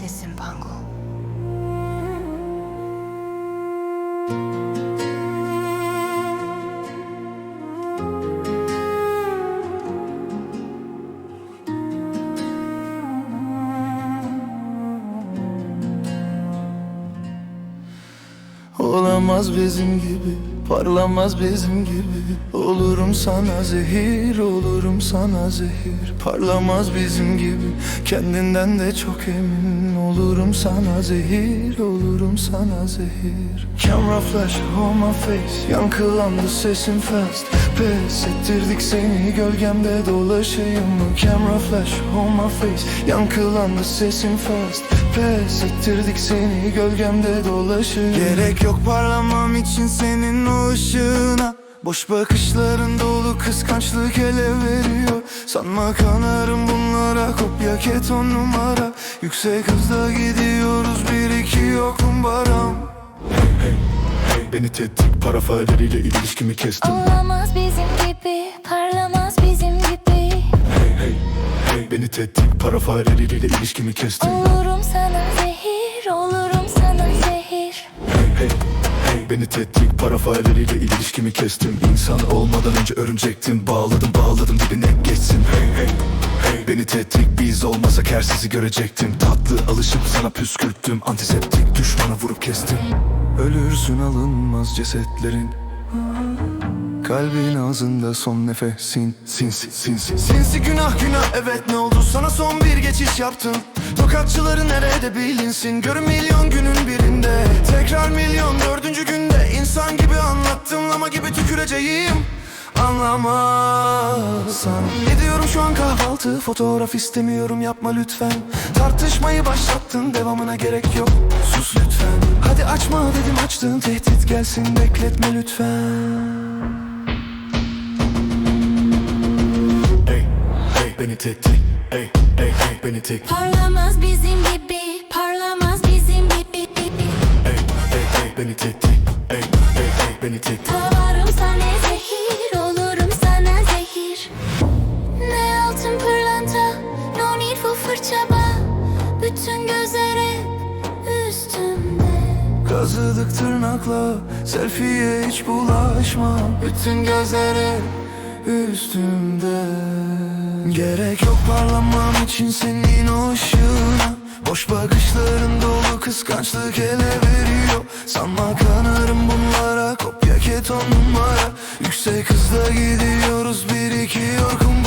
Neredesin Pango? Olamaz bizim gibi Parlamaz bizim gibi. Olurum sana zehir Olurum sana zehir. Parlamaz bizim gibi. Kendinden de çok emin. Olurum sana zehir Olurum sana zehir. Camera flash on my face Yankılandı sesim fast. Pes ettirdik seni Gölgemde dolaşayım mı? Camera flash on my face Yankılandı sesim fast Pes ettirdik seni Gölgemde dolaşayım Gerek yok parlamam için senin o ışığına. Boş bakışların dolu kıskançlık ele veriyor. Sanma kanarım bunlara kopya ket on numara. Yüksek hızda gidiyoruz bir iki yok kumbaram. Beni tetik para failleriyle ilişkimi kestim. Olamaz bizim gibi, parlamaz Beni tetik para failleriyle ilişkimi kestim. Olurum sana zehir, olurum sana zehir. Beni tetik para failleriyle ilişkimi kestim. İnsan olmadan önce örümcektim. Bağladım bağladım dibine geçsin. Beni tetik biz olmasak her sizi görecektim. Tatlı alışıp sana püskürttüm. Antiseptik düşmana vurup kestim. Ölürsün alınmaz cesetlerin Kalbin ağzında son nefesin. Sinsi sinsi. Sinsi günah günah evet ne oldu? Sana son bir geçiş yaptım. Tokatçıları nerede bilinsin? Görün milyon günün birinde. Tekrar milyon dördüncü günde insan gibi anlattım. Lama gibi tüküreceğim. Anlamazsan. Ne diyorum şu an kahvaltı? Fotoğraf istemiyorum yapma lütfen. Tartışmayı başlattın devamına gerek yok. Sus lütfen. Hadi açma dedim açtın. Tehdit gelsin bekletme lütfen beni tetik Hey hey hey beni tetik Parlamaz bizim gibi, parlamaz bizim gibi. Hey hey hey beni tetik Hey hey hey beni tetik Tavarım sana zehir, olurum sana zehir. Ne altın pırlanta, no need for fırçaba. Bütün gözler hep üstümde. Kazıdık tırnakla Selfie'ye hiç bulaşma. Bütün gözler hep üstümde Gerek yok parlamam için senin o ışığına. Boş bakışların dolu kıskançlık ele veriyor. Sanma kanarım bunlara Kopya ket on numara. Yüksek hızla gidiyoruz bir iki yorgun